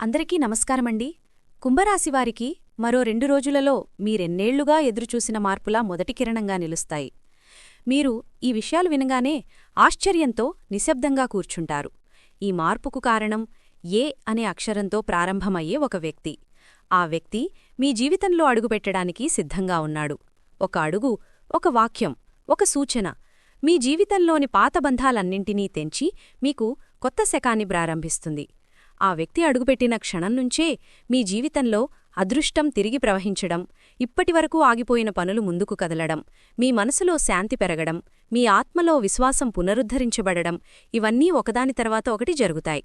అందరికీ నమస్కారమండి. కుంభరాశివారికి మరో రెండు రోజులలో మీరెన్నేళ్ళుగా ఎదురుచూసిన మార్పులా మొదటి కిరణంగా నిలుస్తాయి. మీరు ఈ విషయాలు వినగానే ఆశ్చర్యంతో నిశ్శబ్దంగా కూర్చుంటారు. ఈ మార్పుకు కారణం ఏ అనే అక్షరంతో ప్రారంభమయ్యే ఒక వ్యక్తి. ఆ వ్యక్తి మీ జీవితంలో అడుగుపెట్టడానికి సిద్ధంగా ఉన్నాడు. ఒక అడుగు ఒక వాక్యం ఒక సూచన మీ జీవితంలోని పాత బంధాలన్నింటినీ తెంచి మీకు కొత్త శకాన్ని ప్రారంభిస్తుంది. ఆ వ్యక్తి అడుగుపెట్టిన క్షణం నుంచే మీ జీవితంలో అదృష్టం తిరిగి ప్రవహించడం ఇప్పటివరకు ఆగిపోయిన పనులు ముందుకు కదలడం మీ మనసులో శాంతి పెరగడం మీ ఆత్మలో విశ్వాసం పునరుద్ధరించబడడం ఇవన్నీ ఒకదాని తర్వాత ఒకటి జరుగుతాయి.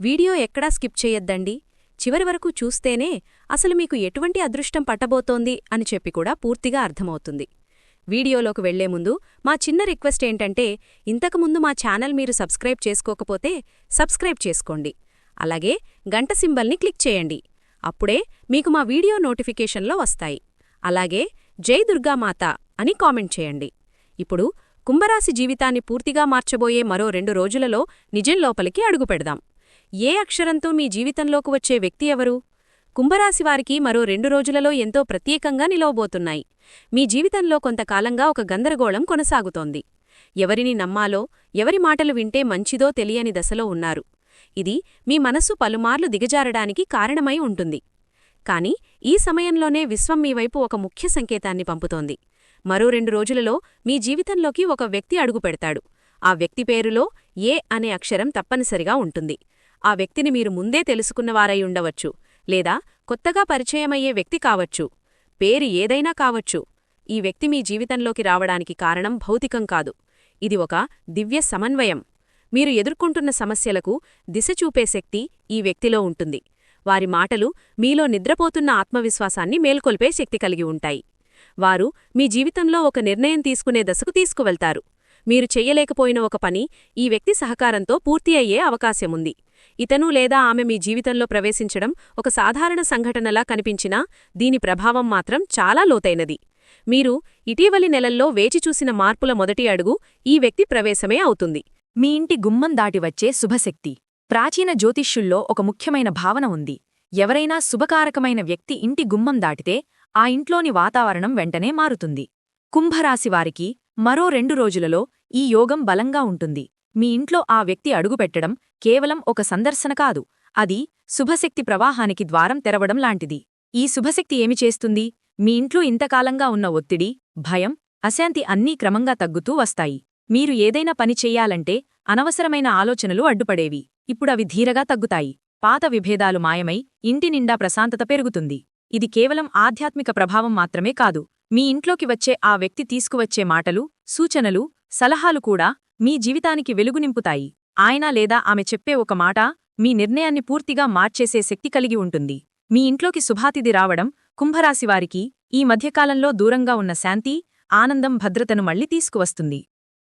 వీడియో ఎక్కడా స్కిప్ చేయొద్దండి. చివరి వరకు చూస్తేనే అసలు మీకు ఎటువంటి అదృష్టం పట్టబోతోంది అని చెప్పి కూడా పూర్తిగా అర్థమవుతుంది. వీడియోలోకి వెళ్ళే ముందు మా చిన్న రిక్వెస్ట్ ఏంటంటే ఇంతకుముందు మా ఛానల్ మీరు సబ్స్క్రైబ్ చేసుకోకపోతే సబ్స్క్రైబ్ చేసుకోండి. అలాగే గంట సింబల్ని క్లిక్ చేయండి. అప్పుడే మీకు మా వీడియో నోటిఫికేషన్లో వస్తాయి. అలాగే జై దుర్గామాత అని కామెంట్ చేయండి. ఇప్పుడు కుంభరాశి జీవితాన్ని పూర్తిగా మార్చబోయే మరో రెండు రోజులలో నిజం లోపలికి అడుగుపెడదాం ఏ అక్షరంతో మీ జీవితంలోకి వచ్చే వ్యక్తి ఎవరు? కుంభరాశివారికి మరో రెండు రోజులలో ఎంతో ప్రత్యేకంగా నిలవబోతున్నాయి. మీ జీవితంలో కొంతకాలంగా ఒక గందరగోళం కొనసాగుతోంది. ఎవరిని నమ్మాలో ఎవరి మాటలు వింటే మంచిదో తెలియని దశలో ఉన్నారు. ఇది మీ మనస్సు పలుమార్లు దిగజారడానికి కారణమై ఉంటుంది. కాని ఈ సమయంలోనే విశ్వం మీ వైపు ఒక ముఖ్య సంకేతాన్ని పంపుతోంది. మరో రెండు రోజులలో మీ జీవితంలోకి ఒక వ్యక్తి అడుగుపెడతాడు ఆ వ్యక్తి పేరులో ఏ అనే అక్షరం తప్పనిసరిగా ఉంటుంది. ఆ వ్యక్తిని మీరు ముందే తెలుసుకున్నవారై ఉండవచ్చు లేదా కొత్తగా పరిచయమయ్యే వ్యక్తి కావచ్చు. పేరు ఏదైనా కావచ్చు. ఈ వ్యక్తి మీ జీవితంలోకి రావడానికి కారణం భౌతికం కాదు. ఇది ఒక దివ్య సమన్వయం. మీరు ఎదుర్కొంటున్న సమస్యలకు దిశ చూపే శక్తి ఈ వ్యక్తిలో ఉంటుంది. వారి మాటలు మీలో నిద్రపోతున్న ఆత్మవిశ్వాసాన్ని మేల్కొల్పే శక్తి కలిగి ఉంటాయి. వారు మీ జీవితంలో ఒక నిర్ణయం తీసుకునే దశకు తీసుకువెళ్తారు. మీరు చెయ్యలేకపోయిన ఒక పని ఈ వ్యక్తి సహకారంతో పూర్తి అయ్యే అవకాశముంది ఇతను లేదా ఆమె మీ జీవితంలో ప్రవేశించడం ఒక సాధారణ సంఘటనలా కనిపించినా దీని ప్రభావం మాత్రం చాలా లోతైనది. మీరు ఇటీవలి నెలల్లో వేచిచూసిన మార్పుల మొదటి అడుగు ఈ వ్యక్తి ప్రవేశమే అవుతుంది. మీ ఇంటి గుమ్మం దాటి వచ్చే శుభశక్తి. ప్రాచీన జ్యోతిష్యుల్లో ఒక ముఖ్యమైన భావన ఉంది. ఎవరైనా శుభకారకమైన వ్యక్తి ఇంటి గుమ్మం దాటితే ఆ ఇంట్లోని వాతావరణం వెంటనే మారుతుంది. కుంభరాశివారికి మరో రెండు రోజులలో ఈ యోగం బలంగా ఉంటుంది. మీ ఇంట్లో ఆ వ్యక్తి అడుగుపెట్టడం కేవలం ఒక సందర్శన కాదు అది శుభశక్తి ప్రవాహానికి ద్వారం తెరవడం లాంటిది. ఈ శుభశక్తి ఏమి చేస్తుంది? మీ ఇంట్లో ఇంతకాలంగా ఉన్న ఒత్తిడి భయం అశాంతి అన్నీ క్రమంగా తగ్గుతూ వస్తాయి. మీరు ఏదైనా పని చెయ్యాలంటే అనవసరమైన ఆలోచనలు అడ్డుపడేవి. ఇప్పుడవి ధీరగా తగ్గుతాయి. పాత విభేదాలు మాయమై ఇంటి నిండా ప్రశాంతత పెరుగుతుంది. ఇది కేవలం ఆధ్యాత్మిక ప్రభావం మాత్రమే కాదు. మీ ఇంట్లోకి వచ్చే ఆ వ్యక్తి తీసుకువచ్చే మాటలు సూచనలు సలహాలు కూడా మీ జీవితానికి వెలుగునింపుతాయి. ఆయన లేదా ఆమె చెప్పే ఒక మాట మీ నిర్ణయాన్ని పూర్తిగా మార్చేసే శక్తి కలిగి ఉంటుంది. మీ ఇంట్లోకి శుభాతిథి రావడం కుంభరాశివారికి ఈ మధ్యకాలంలో దూరంగా ఉన్న శాంతి ఆనందం భద్రతను మళ్ళీ తీసుకువస్తుంది.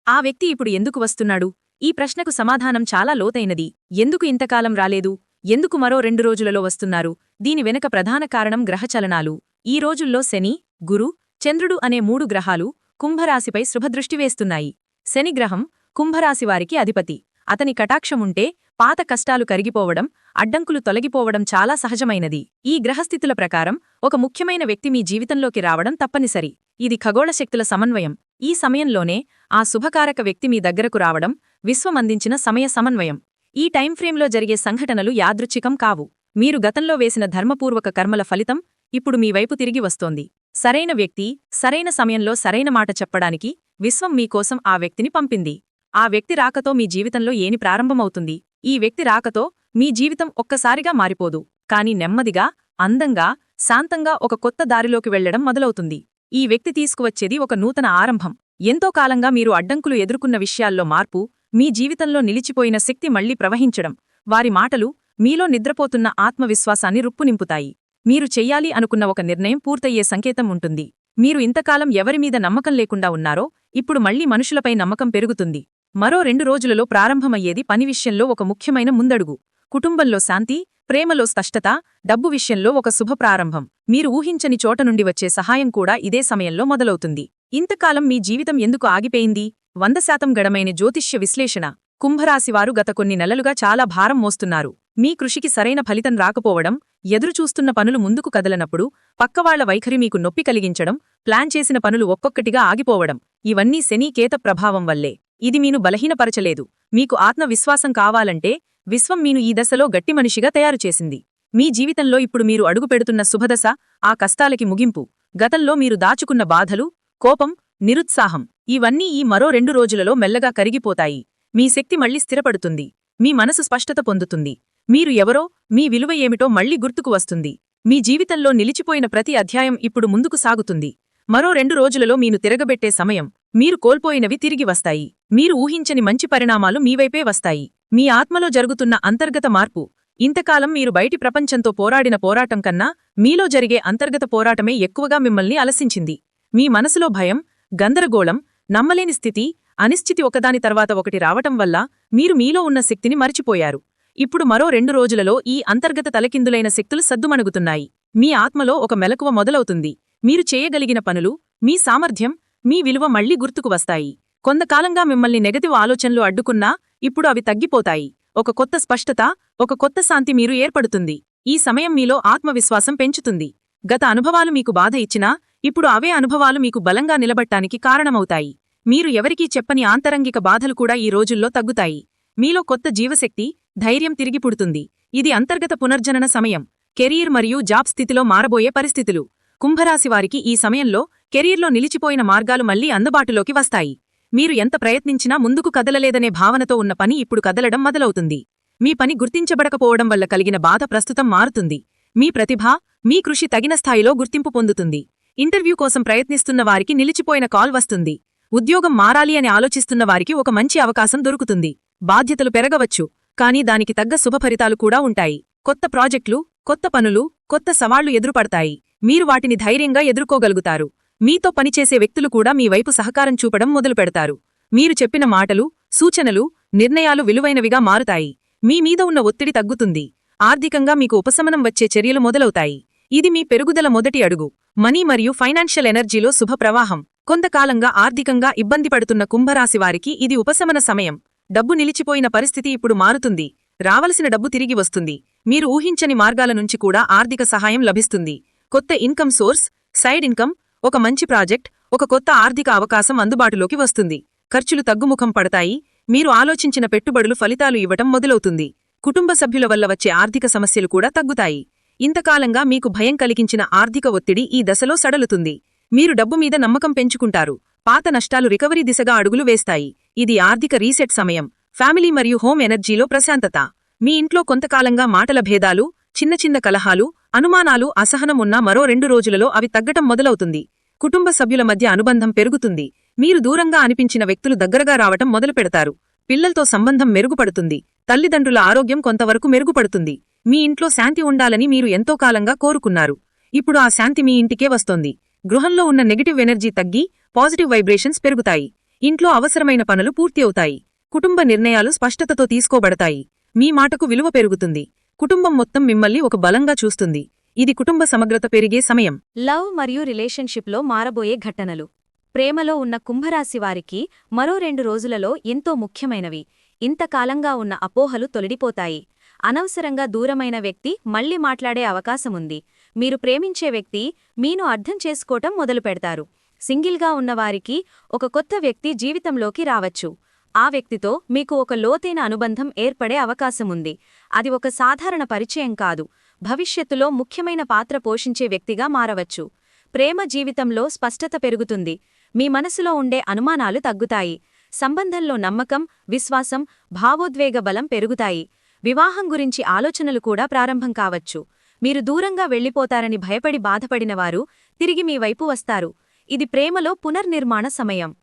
ఆ వ్యక్తి ఇప్పుడు ఎందుకు వస్తున్నాడు? ఈ ప్రశ్నకు సమాధానం చాలా లోతైనది. ఎందుకు ఇంతకాలం రాలేదు? ఎందుకు మరో రెండు రోజులలో వస్తున్నారు? దీని వెనక ప్రధాన కారణం గ్రహచలనాలు. ఈ రోజుల్లో శని గురు చంద్రుడు అనే మూడు గ్రహాలు కుంభరాశిపై శుభదృష్టివేస్తున్నాయి శనిగ్రహం కుంభరాశివారికి అధిపతి. అతని కటాక్షముంటే పాత కష్టాలు కరిగిపోవడం అడ్డంకులు తొలగిపోవడం చాలా సహజమైనది. ఈ గ్రహస్థితుల ప్రకారం ఒక ముఖ్యమైన వ్యక్తి మీ జీవితంలోకి రావడం తప్పనిసరి. ఇది ఖగోళ శక్తుల సమన్వయం. ఈ సమయంలోనే ఆ శుభకారక వ్యక్తి మీ దగ్గరకు రావడం విశ్వమందించిన సమయ సమన్వయం. ఈ టైంఫ్రేంలో జరిగే సంఘటనలు యాదృచ్ఛికం కావు. మీరు గతంలో వేసిన ధర్మపూర్వక కర్మల ఫలితం ఇప్పుడు మీ వైపు తిరిగి వస్తోంది. సరైన వ్యక్తి సరైన సమయంలో సరైన మాట చెప్పడానికి విశ్వం మీకోసం ఆ వ్యక్తిని పంపింది. ఆ వ్యక్తి రాకతో మీ జీవితంలో ఏని ప్రారంభమవుతుంది? ఈ వ్యక్తి రాకతో మీ జీవితం ఒక్కసారిగా మారిపోదు. కాని నెమ్మదిగా అందంగా శాంతంగా ఒక కొత్త దారిలోకి వెళ్ళడం మొదలవుతుంది. ఈ వ్యక్తి తీసుకువచ్చేది ఒక నూతన ఆరంభం. ఎంతో కాలంగా మీరు అడ్డంకులు ఎదుర్కొన్న విషయాల్లో మార్పు మీ జీవితంలో నిలిచిపోయిన శక్తి మళ్ళీ ప్రవహించడం వారి మాటలు మీలో నిద్రపోతున్న ఆత్మవిశ్వాసాన్ని రుప్పునింపుతాయి మీరు చెయ్యాలి అనుకున్న ఒక నిర్ణయం పూర్తయ్యే సంకేతం ఉంటుంది. మీరు ఇంతకాలం ఎవరిమీద నమ్మకం లేకుండా ఉన్నారో ఇప్పుడు మళ్ళీ మనుషులపై నమ్మకం పెరుగుతుంది. మరో రెండు రోజులలో ప్రారంభమయ్యేది పని విషయంలో ఒక ముఖ్యమైన ముందడుగు. కుటుంబంలో శాంతి ప్రేమలో స్పష్టత డబ్బు విషయంలో ఒక శుభ ప్రారంభం మీరు ఊహించని చోట నుండి వచ్చే సహాయం కూడా ఇదే సమయంలో మొదలవుతుంది. ఇంతకాలం మీ జీవితం ఎందుకు ఆగిపోయింది? వంద శాతం గడమైన జ్యోతిష్య విశ్లేషణ. కుంభరాశివారు గత కొన్ని నెలలుగా చాలా భారం మోస్తున్నారు. మీ కృషికి సరైన ఫలితం రాకపోవడం ఎదురుచూస్తున్న పనులు ముందుకు కదలనప్పుడు పక్కవాళ్ళ వైఖరి మీకు నొప్పి కలిగించడం ప్లాన్ చేసిన పనులు ఒక్కొక్కటిగా ఆగిపోవడం ఇవన్నీ శనీకేత ప్రభావం వల్లే. ఇది మీను బలహీనపరచలేదు. మీకు ఆత్మవిశ్వాసం కావాలంటే విశ్వం మీను ఈ దశలో గట్టి మనిషిగా తయారుచేసింది మీ జీవితంలో ఇప్పుడు మీరు అడుగుపెడుతున్న శుభదశ ఆ కష్టాలకి ముగింపు గతంలో మీరు దాచుకున్న బాధలు కోపం నిరుత్సాహం ఇవన్నీ ఈ మరో రెండు రోజులలో మెల్లగా కరిగిపోతాయి. మీ శక్తి మళ్ళీ స్థిరపడుతుంది. మీ మనసు స్పష్టత పొందుతుంది. మీరు ఎవరో మీ విలువ ఏమిటో మళ్ళీ గుర్తుకు వస్తుంది. మీ జీవితంలో నిలిచిపోయిన ప్రతి అధ్యాయం ఇప్పుడు ముందుకు సాగుతుంది. మరో రెండు రోజులలో మీను తిరగబెట్టే సమయం మీరు కోల్పోయినవి తిరిగి వస్తాయి. మీరు ఊహించని మంచి పరిణామాలు మీవైపే వస్తాయి. మీ ఆత్మలో జరుగుతున్న అంతర్గత మార్పు. ఇంతకాలం మీరు బయటి ప్రపంచంతో పోరాడిన పోరాటం కన్నా మీలో జరిగే అంతర్గత పోరాటమే ఎక్కువగా మిమ్మల్ని అలసించింది. మీ మనసులో భయం గందరగోళం నమ్మలేని స్థితి అనిశ్చితి ఒకదాని తర్వాత ఒకటి రావటం వల్ల మీరు మీలో ఉన్న శక్తిని మరిచిపోయారు. ఇప్పుడు మరో రెండు రోజులలో ఈ అంతర్గత తలకిందులైన శక్తులు సద్దుమణుగుతున్నాయి. మీ ఆత్మలో ఒక మెలకువ మొదలవుతుంది. మీరు చేయగలిగిన పనులు మీ సామర్థ్యం మీ విలువ మళ్ళీ గుర్తుకు వస్తాయి. కొంతకాలంగా మిమ్మల్ని నెగటివ్ ఆలోచనలు అడ్డుకున్నా ఇప్పుడు అవి తగ్గిపోతాయి. ఒక కొత్త స్పష్టత ఒక కొత్త శాంతి మీరు ఏర్పడుతుంది. ఈ సమయం మీలో ఆత్మవిశ్వాసం పెంచుతుంది. గత అనుభవాలు మీకు బాధ ఇచ్చినా ఇప్పుడు అవే అనుభవాలు మీకు బలంగా నిలబట్టానికి కారణమవుతాయి. మీరు ఎవరికీ చెప్పని ఆంతరంగిక బాధలు కూడా ఈ రోజుల్లో తగ్గుతాయి. మీలో కొత్త జీవశక్తి ధైర్యం తిరిగి పుడుతుంది. ఇది అంతర్గత పునర్జనన సమయం. కెరీర్ మరియు జాబ్ స్థితిలో మారబోయే పరిస్థితులు. కుంభరాశివారికి ఈ సమయంలో కెరీర్లో నిలిచిపోయిన మార్గాలు మళ్ళీ అందుబాటులోకి వస్తాయి. మీరు ఎంత ప్రయత్నించినా ముందుకు కదలలేదనే భావనతో ఉన్న పని ఇప్పుడు కదలడం మొదలవుతుంది. మీ పని గుర్తించబడకపోవడం వల్ల కలిగిన బాధ ప్రస్తుతం మారుతుంది. మీ ప్రతిభ మీ కృషి తగిన స్థాయిలో గుర్తింపు పొందుతుంది. ఇంటర్వ్యూ కోసం ప్రయత్నిస్తున్న వారికి నిలిచిపోయిన కాల్ వస్తుంది. ఉద్యోగం మారాలి అని ఆలోచిస్తున్న వారికి ఒక మంచి అవకాశం దొరుకుతుంది. బాధ్యతలు పెరగవచ్చు కానీ దానికి తగ్గ శుభఫలితాలు కూడా ఉంటాయి. కొత్త ప్రాజెక్టులు కొత్త పనులు కొత్త సవాళ్ళు ఎదురుపడతాయి. మీరు వాటిని ధైర్యంగా ఎదుర్కోగలుగుతారు. మీతో పనిచేసే వ్యక్తులు కూడా మీ వైపు సహకారం చూపడం మొదలుపెడతారు. మీరు చెప్పిన మాటలు సూచనలు నిర్ణయాలు విలువైనవిగా మారుతాయి. మీ మీద ఉన్న ఒత్తిడి తగ్గుతుంది. ఆర్థికంగా మీకు ఉపశమనం వచ్చే చర్యలు మొదలవుతాయి. ఇది మీ పెరుగుదల మొదటి అడుగు. మనీ మరియు ఫైనాన్షియల్ ఎనర్జీలో శుభ ప్రవాహం. కొంతకాలంగా ఆర్థికంగా ఇబ్బంది పడుతున్న కుంభరాశివారికి ఇది ఉపశమన సమయం. డబ్బు నిలిచిపోయిన పరిస్థితి ఇప్పుడు మారుతుంది. రావలసిన డబ్బు తిరిగి వస్తుంది. మీరు ఊహించని మార్గాల నుంచి కూడా ఆర్థిక సహాయం లభిస్తుంది. కొత్త ఇన్కమ్ సోర్స్ సైడ్ ఇన్కమ్ ఒక మంచి ప్రాజెక్ట్ ఒక కొత్త ఆర్థిక అవకాశం అందుబాటులోకి వస్తుంది. ఖర్చులు తగ్గుముఖం పడతాయి. మీరు ఆలోచించిన పెట్టుబడులు ఫలితాలు ఇవ్వటం మొదలవుతుంది. కుటుంబ సభ్యుల వల్ల వచ్చే ఆర్థిక సమస్యలు కూడా తగ్గుతాయి. ఇంతకాలంగా మీకు భయం కలిగించిన ఆర్థిక ఒత్తిడి ఈ దశలో సడలుతుంది. మీరు డబ్బు మీద నమ్మకం పెంచుకుంటారు. పాత నష్టాలు రికవరీ దిశగా అడుగులు వేస్తాయి. ఇది ఆర్థిక రీసెట్ సమయం. ఫ్యామిలీ మరియు హోమ్ ఎనర్జీలో ప్రశాంతత. మీ ఇంట్లో కొంతకాలంగా మాటల భేదాలు చిన్న చిన్న కలహాలు అనుమానాలు అసహనం ఉన్న మరో రెండు రోజులలో అవి తగ్గటం మొదలవుతుంది. కుటుంబ సభ్యుల మధ్య అనుబంధం పెరుగుతుంది. మీరు దూరంగా అనిపించిన వ్యక్తులు దగ్గరగా రావటం మొదలుపెడతారు పిల్లలతో సంబంధం మెరుగుపడుతుంది. తల్లిదండ్రుల ఆరోగ్యం కొంతవరకు మెరుగుపడుతుంది. మీ ఇంట్లో శాంతి ఉండాలని మీరు ఎంతో కాలంగా కోరుకున్నారు. ఇప్పుడు ఆ శాంతి మీ ఇంటికే వస్తోంది. గృహంలో ఉన్న నెగిటివ్ ఎనర్జీ తగ్గి పాజిటివ్ వైబ్రేషన్స్ పెరుగుతాయి. ఇంట్లో అవసరమైన పనులు పూర్తి అవుతాయి. కుటుంబ నిర్ణయాలు స్పష్టతతో తీసుకోబడతాయి. మీ మాటకు విలువ పెరుగుతుంది. కుటుంబం మొత్తం మిమ్మల్ని ఒక బలంగా చూస్తుంది. ఇది కుటుంబ సమగ్రత పెరిగే సమయం. లవ్ మరియు రిలేషన్షిప్లో మారబోయే ఘటనలు. ప్రేమలో ఉన్న కుంభరాశి వారికి మరో రెండు రోజులలో ఎంతో ముఖ్యమైనవి. ఇంతకాలంగా ఉన్న అపోహలు తొలడిపోతాయి అనవసరంగా దూరమైన వ్యక్తి మళ్ళీ మాట్లాడే అవకాశముంది. మీరు ప్రేమించే వ్యక్తి మీను అర్థం చేసుకోవటం మొదలుపెడతారు. సింగిల్గా ఉన్నవారికి ఒక కొత్త వ్యక్తి జీవితంలోకి రావచ్చు. ఆ వ్యక్తితో మీకు ఒక లోతైన అనుబంధం ఏర్పడే అవకాశముంది. అది ఒక సాధారణ పరిచయం కాదు. భవిష్యత్తులో ముఖ్యమైన పాత్ర పోషించే వ్యక్తిగా మారవచ్చు. ప్రేమ జీవితంలో స్పష్టత పెరుగుతుంది. మీ మనసులో ఉండే అనుమానాలు తగ్గుతాయి. సంబంధంలో నమ్మకం విశ్వాసం భావోద్వేగ బలం పెరుగుతాయి. వివాహం గురించి ఆలోచనలు కూడా ప్రారంభం కావచ్చు. మీరు దూరంగా వెళ్ళిపోతారని భయపడి బాధపడినవారు తిరిగి మీ వైపు వస్తారు. ఇది ప్రేమలో పునర్నిర్మాణ సమయం.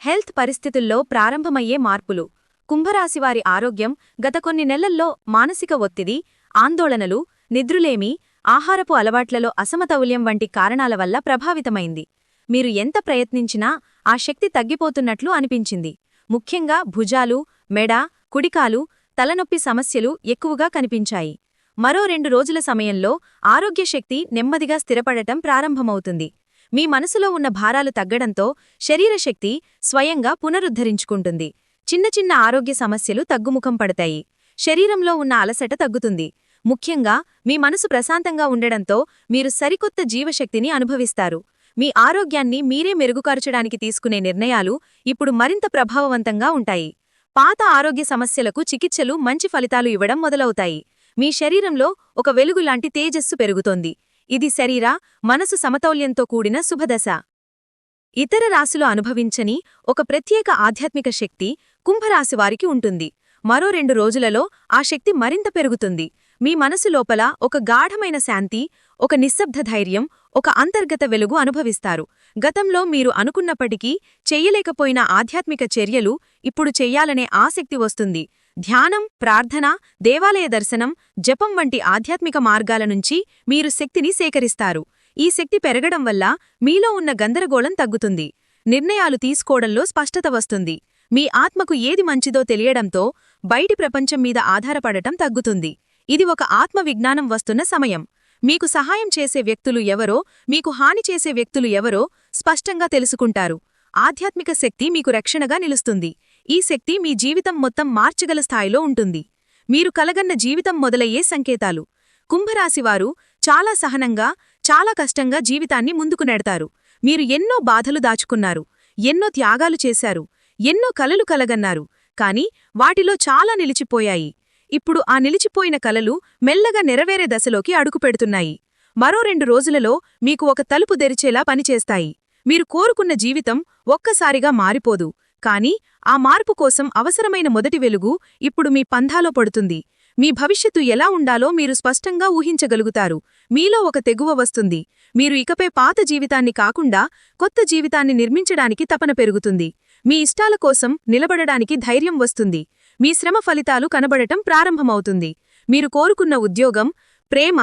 హెల్త్ పరిస్థితుల్లో ప్రారంభమయ్యే మార్పులు. కుంభరాశివారి ఆరోగ్యం గత కొన్ని నెలల్లో మానసిక ఒత్తిడి ఆందోళనలు నిద్రులేమి ఆహారపు అలవాట్లలో అసమతౌల్యం వంటి కారణాల వల్ల ప్రభావితమైంది. మీరు ఎంత ప్రయత్నించినా ఆ శక్తి తగ్గిపోతున్నట్లు అనిపించింది. ముఖ్యంగా భుజాలు మెడ కుడికాలు తలనొప్పి సమస్యలు ఎక్కువగా కనిపించాయి. మరో రెండు రోజుల సమయంలో ఆరోగ్యశక్తి నెమ్మదిగా స్థిరపడటం ప్రారంభమవుతుంది. మీ మనసులో ఉన్న భారాలు తగ్గడంతో శరీరశక్తి స్వయంగా పునరుద్ధరించుకుంటుంది. చిన్న చిన్న ఆరోగ్య సమస్యలు తగ్గుముఖం పడతాయి. శరీరంలో ఉన్న అలసట తగ్గుతుంది. ముఖ్యంగా మీ మనసు ప్రశాంతంగా ఉండడంతో మీరు సరికొత్త జీవశక్తిని అనుభవిస్తారు. మీ ఆరోగ్యాన్ని మీరే మెరుగుపరచడానికి తీసుకునే నిర్ణయాలు ఇప్పుడు మరింత ప్రభావవంతంగా ఉంటాయి. పాత ఆరోగ్య సమస్యలకు చికిత్సలు మంచి ఫలితాలు ఇవ్వడం మొదలవుతాయి. మీ శరీరంలో ఒక వెలుగులాంటి తేజస్సు పెరుగుతోంది. ఇది శరీర మనసు సమతౌల్యంతో కూడిన శుభదశ. ఇతర రాశులు అనుభవించని ఒక ప్రత్యేక ఆధ్యాత్మిక శక్తి కుంభరాశివారికి ఉంటుంది. మరో రెండు రోజులలో ఆ శక్తి మరింత పెరుగుతుంది. మీ మనసు లోపల ఒక గాఢమైన శాంతి ఒక నిశ్శబ్ద ధైర్యం ఒక అంతర్గత వెలుగు అనుభవిస్తారు. గతంలో మీరు అనుకున్నప్పటికీ చెయ్యలేకపోయిన ఆధ్యాత్మిక చర్యలు ఇప్పుడు చెయ్యాలనే ఆసక్తి వస్తుంది. ధ్యానం ప్రార్థన దేవాలయ దర్శనం జపం వంటి ఆధ్యాత్మిక మార్గాల నుంచి మీరు శక్తిని సేకరిస్తారు. ఈ శక్తి పెరగడం వల్ల మీలో ఉన్న గందరగోళం తగ్గుతుంది. నిర్ణయాలు తీసుకోవడంలో స్పష్టత వస్తుంది. మీ ఆత్మకు ఏది మంచిదో తెలియడంతో బయటి ప్రపంచం మీద ఆధారపడటం తగ్గుతుంది. ఇది ఒక ఆత్మవిజ్ఞానం వస్తున్న సమయం. మీకు సహాయం చేసే వ్యక్తులు ఎవరో మీకు హాని చేసే వ్యక్తులు ఎవరో స్పష్టంగా తెలుసుకుంటారు. ఆధ్యాత్మిక శక్తి మీకు రక్షణగా నిలుస్తుంది. ఈ శక్తి మీ జీవితం మొత్తం మార్చగల స్థాయిలో ఉంటుంది. మీరు కలగన్న జీవితం మొదలయ్యే సంకేతాలు. కుంభరాశివారు చాలా సహనంగా చాలా కష్టంగా జీవితాన్ని ముందుకు నెడతారు. మీరు ఎన్నో బాధలు దాచుకున్నారు ఎన్నో త్యాగాలు చేశారు. ఎన్నో కలలు కలగన్నారు. కాని వాటిలో చాలా నిలిచిపోయాయి. ఇప్పుడు ఆ నిలిచిపోయిన కలలు మెల్లగా నెరవేరే దశలోకి అడుగుపెడుతున్నాయి మరో రెండు రోజులలో మీకు ఒక తలుపు తెరిచేలా పనిచేస్తాయి మీరు కోరుకున్న జీవితం ఒక్కసారిగా మారిపోదు. కాని ఆ మార్పు కోసం అవసరమైన మొదటి వెలుగు ఇప్పుడు మీ పంధాలో పడుతుంది. మీ భవిష్యత్తు ఎలా ఉండాలో మీరు స్పష్టంగా ఊహించగలుగుతారు. మీలో ఒక తెగువ వస్తుంది. మీరు ఇకపై పాత జీవితాన్ని కాకుండా కొత్త జీవితాన్ని నిర్మించడానికి తపన పెరుగుతుంది. మీ ఇష్టాల కోసం నిలబడడానికి ధైర్యం వస్తుంది. మీ శ్రమ ఫలితాలు కనబడటం ప్రారంభమవుతుంది. మీరు కోరుకున్న ఉద్యోగం ప్రేమ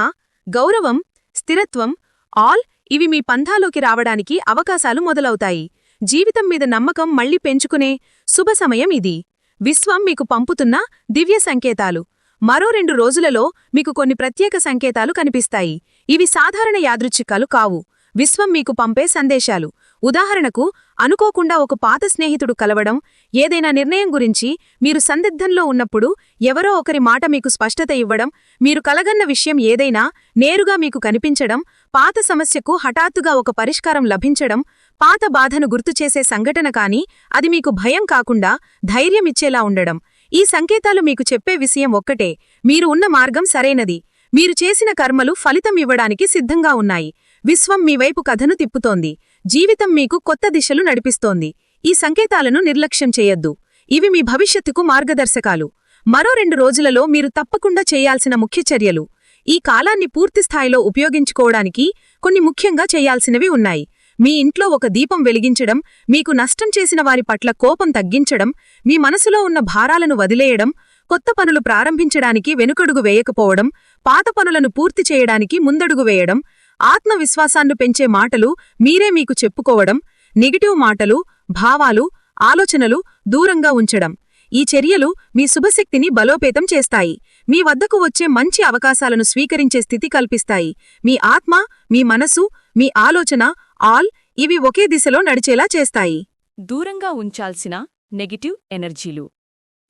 గౌరవం స్థిరత్వం ఆల్ ఇవి మీ పంథాలోకి రావడానికి అవకాశాలు మొదలవుతాయి. జీవితం మీద నమ్మకం మళ్ళీ పెంచుకునే శుభ సమయం ఇది. విశ్వం మీకు పంపుతున్న దివ్య సంకేతాలు. మరో రెండు రోజులలో మీకు కొన్ని ప్రత్యేక సంకేతాలు కనిపిస్తాయి. ఇవి సాధారణ యాదృచ్ఛికాలు కావు. విశ్వం మీకు పంపే సందేశాలు. ఉదాహరణకు అనుకోకుండా ఒక పాత స్నేహితుడు కలవడం ఏదైనా నిర్ణయం గురించి మీరు సందిగ్ధంలో ఉన్నప్పుడు ఎవరో ఒకరి మాట మీకు స్పష్టత ఇవ్వడం మీరు కలగన్న విషయం ఏదైనా నేరుగా మీకు కనిపించడం పాత సమస్యకు హఠాత్తుగా ఒక పరిష్కారం లభించడం పాత బాధను గుర్తుచేసే సంఘటన కాని అది మీకు భయం కాకుండా ధైర్యమిచ్చేలా ఉండడం. ఈ సంకేతాలు మీకు చెప్పే విషయం ఒక్కటే మీరు ఉన్న మార్గం సరైనది. మీరు చేసిన కర్మలు ఫలితం ఇవ్వడానికి సిద్ధంగా ఉన్నాయి. విశ్వం మీ వైపు కథను తిప్పుతోంది. జీవితం మీకు కొత్త దిశలు నడిపిస్తోంది. ఈ సంకేతాలను నిర్లక్ష్యం చేయొద్దు. ఇవి మీ భవిష్యత్తుకు మార్గదర్శకాలు. మరో రెండు రోజులలో మీరు తప్పకుండా చేయాల్సిన ముఖ్య చర్యలు. ఈ కాలాన్ని పూర్తిస్థాయిలో ఉపయోగించుకోవడానికి కొన్ని ముఖ్యంగా చేయాల్సినవి ఉన్నాయి. మీ ఇంట్లో ఒక దీపం వెలిగించడం మీకు నష్టం చేసిన వారి పట్ల కోపం తగ్గించడం మీ మనసులో ఉన్న భారాలను వదిలేయడం కొత్త పనులు ప్రారంభించడానికి వెనుకడుగు వేయకపోవడం పాత పనులను పూర్తి చేయడానికి ముందడుగు వేయడం ఆత్మవిశ్వాసాన్ని పెంచే మాటలు మీరే మీకు చెప్పుకోవడం నెగిటివ్ మాటలు భావాలు ఆలోచనలు దూరంగా ఉంచడం. ఈ చర్యలు మీ శుభశక్తిని బలోపేతం చేస్తాయి. మీ వద్దకు వచ్చే మంచి అవకాశాలను స్వీకరించే స్థితి కల్పిస్తాయి. మీ ఆత్మ మీ మనసు మీ ఆలోచన ఆల్ ఇవి ఒకే దిశలో నడిచేలా చేస్తాయి. దూరంగా ఉంచాల్సిన నెగిటివ్ ఎనర్జీలు.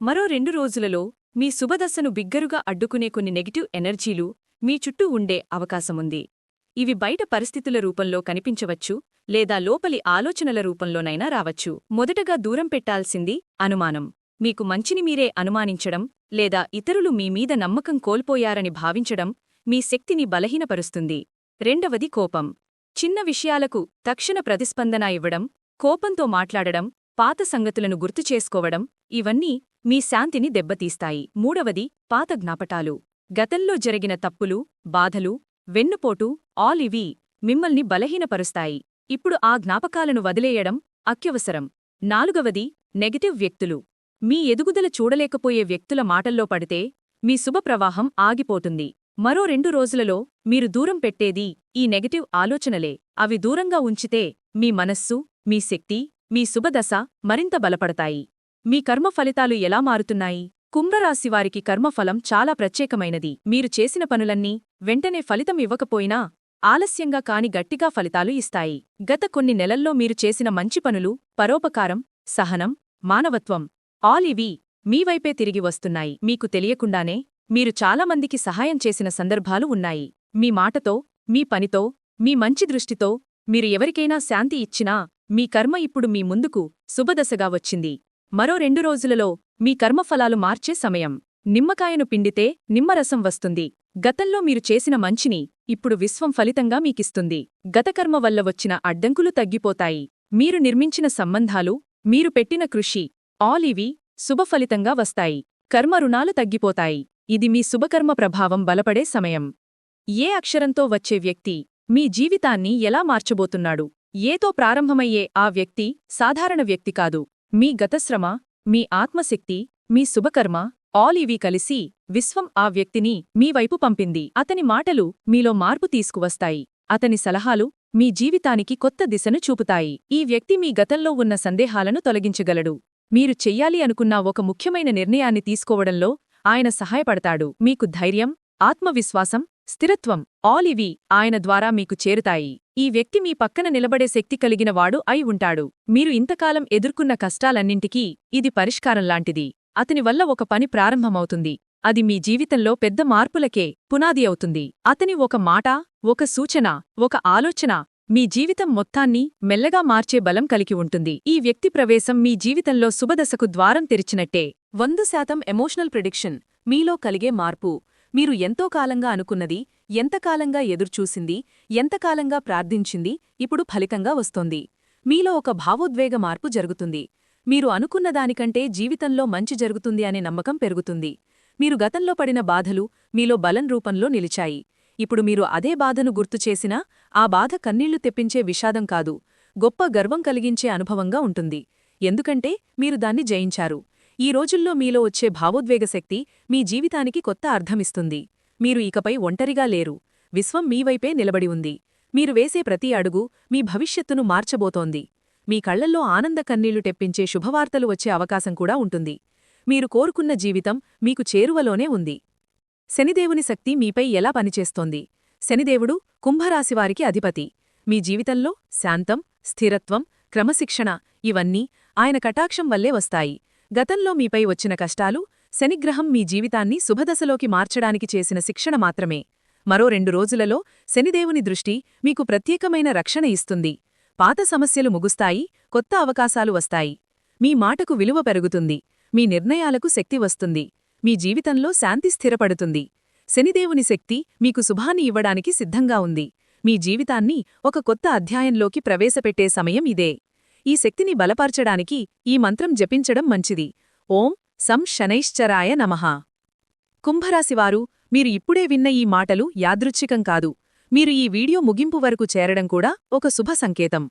మరో రెండు రోజులలో మీ శుభదశను బిగ్గరుగా అడ్డుకునే కొన్ని నెగిటివ్ ఎనర్జీలు మీ చుట్టూ ఉండే అవకాశముంది. ఇవి బయట పరిస్థితుల రూపంలో కనిపించవచ్చు లేదా లోపలి ఆలోచనల రూపంలోనైనా రావచ్చు. మొదటగా దూరం పెట్టాల్సింది అనుమానం. మీకు మంచిని మీరే అనుమానించడం లేదా ఇతరులు మీ మీద నమ్మకం కోల్పోయారని భావించడం మీ శక్తిని బలహీనపరుస్తుంది. రెండవది కోపం. చిన్న విషయాలకు తక్షణ ప్రతిస్పందన ఇవ్వడం కోపంతో మాట్లాడడం పాత సంగతులను గుర్తు చేసుకోవడం ఇవన్నీ మీ శాంతిని దెబ్బతీస్తాయి. మూడవది పాత జ్ఞాపటాలు గతంలో జరిగిన తప్పులు బాధలు వెన్నుపోటు ఆల్ ఇవి మిమ్మల్ని బలహీనపరుస్తాయి. ఇప్పుడు ఆ జ్ఞాపకాలను వదిలేయడం అత్యవసరం. నాలుగవది నెగటివ్ వ్యక్తులు. మీ ఎదుగుదల చూడలేకపోయే వ్యక్తుల మాటల్లో పడితే మీ శుభప్రవాహం ఆగిపోతుంది. మరో రెండు రోజులలో మీరు దూరం పెట్టేది ఈ నెగటివ్ ఆలోచనలే. అవి దూరంగా ఉంచితే మీ మనస్సు మీ శక్తి మీ శుభదశ మరింత బలపడతాయి. మీ కర్మ ఫలితాలు ఎలా మారుతున్నాయి? కుంభరాశివారికి కర్మఫలం చాలా ప్రత్యేకమైనది. మీరు చేసిన పనులన్నీ వెంటనే ఫలితం ఇవ్వకపోయినా ఆలస్యంగా కాని గట్టిగా ఫలితాలు ఇస్తాయి. గత కొన్ని నెలల్లో మీరు చేసిన మంచి పనులు పరోపకారం సహనం మానవత్వం ఆల్ ఇవి మీవైపే తిరిగి వస్తున్నాయి. మీకు తెలియకుండానే మీరు చాలామందికి సహాయం చేసిన సందర్భాలు ఉన్నాయి. మీ మాటతో మీ పనితో మీ మంచి దృష్టితో మీరు ఎవరికైనా శాంతి ఇచ్చినా మీ కర్మ ఇప్పుడు మీ ముందుకు శుభదశగా వచ్చింది. మరో రెండు రోజులలో మీ కర్మఫలాలు మార్చే సమయం. నిమ్మకాయను పిండితే నిమ్మరసం వస్తుంది. గతంలో మీరు చేసిన మంచిని ఇప్పుడు విశ్వం ఫలితంగా మీకిస్తుంది. గతకర్మ వల్ల వచ్చిన అడ్డంకులు తగ్గిపోతాయి. మీరు నిర్మించిన సంబంధాలు మీరు పెట్టిన కృషి ఆల్ ఇవి శుభఫలితంగా వస్తాయి. కర్మ రుణాలు తగ్గిపోతాయి. ఇది మీ శుభకర్మ ప్రభావం బలపడే సమయం. ఏ అక్షరంతో వచ్చే వ్యక్తి మీ జీవితాన్ని ఎలా మార్చబోతున్నాడు? ఏతో ప్రారంభమయ్యే ఆ వ్యక్తి సాధారణ వ్యక్తి కాదు. మీ గతశ్రమ మీ ఆత్మశక్తి మీ శుభకర్మ ఆల్ ఇవి కలిసి విశ్వం ఆ వ్యక్తిని మీ వైపు పంపింది. అతని మాటలు మీలో మార్పు తీసుకువస్తాయి. అతని సలహాలు మీ జీవితానికి కొత్త దిశను చూపుతాయి. ఈ వ్యక్తి మీ గతంలో ఉన్న సందేహాలను తొలగించగలడు. మీరు చెయ్యాలి అనుకున్న ఒక ముఖ్యమైన నిర్ణయాన్ని తీసుకోవడంలో ఆయన సహాయపడతాడు. మీకు ధైర్యం ఆత్మవిశ్వాసం స్థిరత్వం ఆల్ ఇవి ఆయన ద్వారా మీకు చేరుతాయి. ఈ వ్యక్తి మీ పక్కన నిలబడే శక్తి కలిగినవాడు అయి ఉంటాడు. మీరు ఇంతకాలం ఎదుర్కొన్న కష్టాలన్నింటికీ ఇది పరిష్కారంలాంటిది అతని వల్ల ఒక పని ప్రారంభమవుతుంది. అది మీ జీవితంలో పెద్ద మార్పులకే పునాది అవుతుంది. అతని ఒక మాట ఒక సూచన ఒక ఆలోచన మీ జీవితం మొత్తాన్ని మెల్లగా మార్చే బలం కలిగి ఉంటుంది. ఈ వ్యక్తి ప్రవేశం మీ జీవితంలో శుభదశకు ద్వారం తెరిచినట్టే. వంద శాతం ఎమోషనల్ ప్రిడిక్షన్ మీలో కలిగే మార్పు మీరు ఎంతో కాలంగా అనుకున్నది ఎంతకాలంగా ఎదుర్చూసింది ఎంతకాలంగా ప్రార్థించింది ఇప్పుడు ఫలితంగా వస్తోంది. మీలో ఒక భావోద్వేగ మార్పు జరుగుతుంది. మీరు అనుకున్న దానికంటే జీవితంలో మంచి జరుగుతుంది అనే నమ్మకం పెరుగుతుంది. మీరు గతంలో పడిన బాధలు మీలో బలం రూపంలో నిలిచాయి. ఇప్పుడు మీరు అదే బాధను గుర్తుచేసినా ఆ బాధ కన్నీళ్ళు తెప్పించే విషాదం కాదు గొప్ప గర్వం కలిగించే అనుభవంగా ఉంటుంది. ఎందుకంటే మీరు దాన్ని జయించారు. ఈ రోజుల్లో మీలో వచ్చే భావోద్వేగ శక్తి మీ జీవితానికి కొత్త అర్థమిస్తుంది. మీరు ఇకపై ఒంటరిగా లేరు. విశ్వం మీవైపే నిలబడి ఉంది. మీరు వేసే ప్రతి అడుగు మీ భవిష్యత్తును మార్చబోతోంది. మీ కళ్ళల్లో ఆనంద కన్నీళ్ళు తెప్పించే శుభవార్తలు వచ్చే అవకాశం కూడా ఉంటుంది. మీరు కోరుకున్న జీవితం మీకు చేరువలోనే ఉంది. శనిదేవుని శక్తి మీపై ఎలా పనిచేస్తోంది? శనిదేవుడు కుంభరాశివారికి అధిపతి. మీ జీవితంలో శాంతం స్థిరత్వం క్రమశిక్షణ ఇవన్నీ ఆయన కటాక్షం వల్లే వస్తాయి. గతంలో మీపై వచ్చిన కష్టాలు శనిగ్రహం మీ జీవితాన్ని శుభదశలోకి మార్చడానికి చేసిన శిక్షణ మాత్రమే. మరో రెండు రోజులలో శనిదేవుని దృష్టి మీకు ప్రత్యేకమైన రక్షణ ఇస్తుంది. పాత సమస్యలు ముగుస్తాయి కొత్త అవకాశాలు వస్తాయి. మీ మాటకు విలువ పెరుగుతుంది మీ నిర్ణయాలకు శక్తి వస్తుంది మీ జీవితంలో శాంతి స్థిరపడుతుంది. శనిదేవుని శక్తి మీకు శుభాన్ని ఇవ్వడానికి సిద్ధంగా ఉంది. మీ జీవితాన్ని ఒక కొత్త అధ్యాయంలోకి ప్రవేశపెట్టే సమయం ఇదే. ఈ శక్తిని బలపరచడానికి ఈ మంత్రం జపించడం మంచిది. ఓం సం శనైశ్చరాయ నమః. కుంభరాశివారు మీరు ఇప్పుడే విన్న ఈ మాటలు యాదృచ్ఛికం కాదు. మీరు ఈ వీడియో ముగింపు వరకు చేరడం కూడా ఒక శుభ సంకేతం.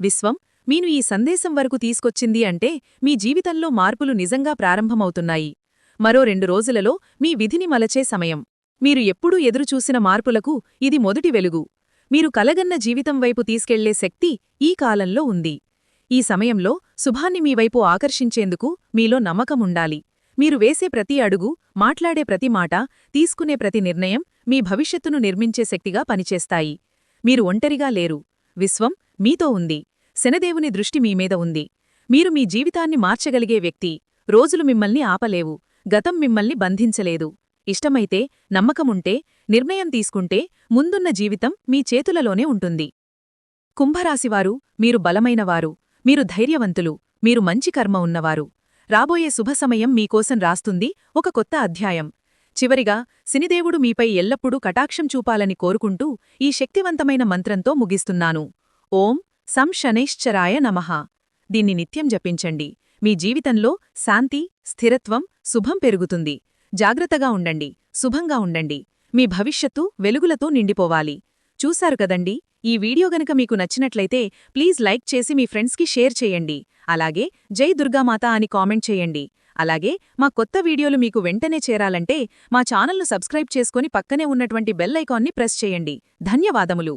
విశ్వం మీను ఈ సందేశం వరకు తీసుకొచ్చింది అంటే మీ జీవితంలో మార్పులు నిజంగా ప్రారంభమవుతున్నాయి. మరో రెండు రోజులలో మీ విధిని మలచే సమయం. మీరు ఎప్పుడూ ఎదురుచూసిన మార్పులకు ఇది మొదటి వెలుగు. మీరు కలగన్న జీవితం వైపు తీసుకెళ్ళే శక్తి ఈ కాలంలో ఉంది. ఈ సమయంలో శుభాన్ని మీవైపు ఆకర్షించేందుకు మీలో నమ్మకముండాలి. మీరు వేసే ప్రతి అడుగు మాట్లాడే ప్రతి మాట తీసుకునే ప్రతి నిర్ణయం మీ భవిష్యత్తును నిర్మించే శక్తిగా పనిచేస్తాయి. మీరు ఒంటరిగా లేరు. విశ్వం మీతో ఉంది. శనదేవుని దృష్టి మీమీద ఉంది. మీరు మీ జీవితాన్ని మార్చగలిగే వ్యక్తి. రోజులు మిమ్మల్ని ఆపలేవు. గతం మిమ్మల్ని బంధించలేదు. ఇష్టమైతే నమ్మకముంటే నిర్ణయం తీసుకుంటే ముందున్న జీవితం మీ చేతులలోనే ఉంటుంది. కుంభరాశివారు మీరు బలమైనవారు. మీరు ధైర్యవంతులు మీరు మంచి కర్మ ఉన్నవారు. రాబోయే శుభ సమయం మీకోసం రాస్తుంది ఒక కొత్త అధ్యాయం. చివరిగా శనిదేవుడు మీపై ఎల్లప్పుడూ కటాక్షం చూపాలని కోరుకుంటూ ఈ శక్తివంతమైన మంత్రంతో ముగిస్తున్నాను. ఓం సం శనైశ్చరాయ నమః. దీన్ని నిత్యం జపించండి. మీ జీవితంలో శాంతి స్థిరత్వం శుభం పెరుగుతుంది. జాగ్రత్తగా ఉండండి శుభంగా ఉండండి. మీ భవిష్యత్తు వెలుగులతో నిండిపోవాలి. చూశారు కదండి? ఈ వీడియో గనక మీకు నచ్చినట్లయితే ప్లీజ్ లైక్ చేసి మీ ఫ్రెండ్స్కి షేర్ చేయండి. అలాగే జై దుర్గామాత అని కామెంట్ చేయండి. అలాగే మా కొత్త వీడియోలు మీకు వెంటనే చేరాలంటే మా ఛానల్ను సబ్స్క్రైబ్ చేసుకుని పక్కనే ఉన్నటువంటి బెల్ ఐకాన్ని ప్రెస్ చేయండి. ధన్యవాదములు.